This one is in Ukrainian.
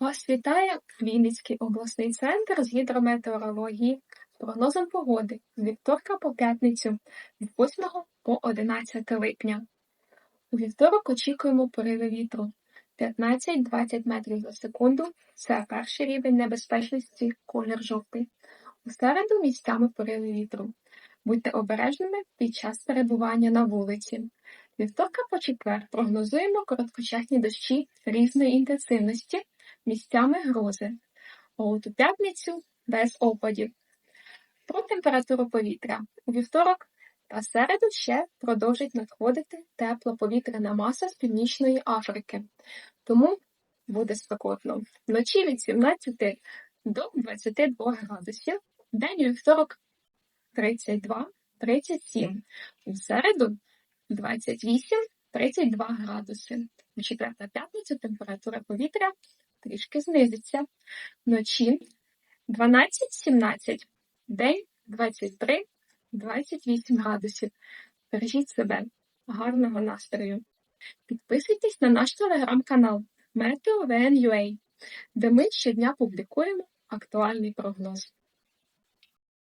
Вас вітає Вінницький обласний центр з гідрометеорології з прогнозом погоди з вівторка по п'ятницю з 8 по 11 липня. У вівторок очікуємо пориви вітру 15-20 метрів за секунду. Це перший рівень небезпечності, колір жовтий. У середу місцями пориви вітру. Будьте обережними під час перебування на вулиці. Вівторка по четвер прогнозуємо короткочасні дощі різної інтенсивності, місцями грози. А от у п'ятницю без опадів. Про температуру повітря. У вівторок та середу ще продовжить надходити тепла повітряна маса з Північної Африки. Тому буде спекотно. Вночі від 17 до 22 градусів, день у вівторок 32-37, у середу 28-32 градуси. У четвер та п'ятницю температура повітря трішки знизиться. Вночі 12-17, день 23-28 градусів. Бережіть себе, гарного настрою. Підписуйтесь на наш телеграм-канал MeteoVNUA, де ми щодня публікуємо актуальний прогноз.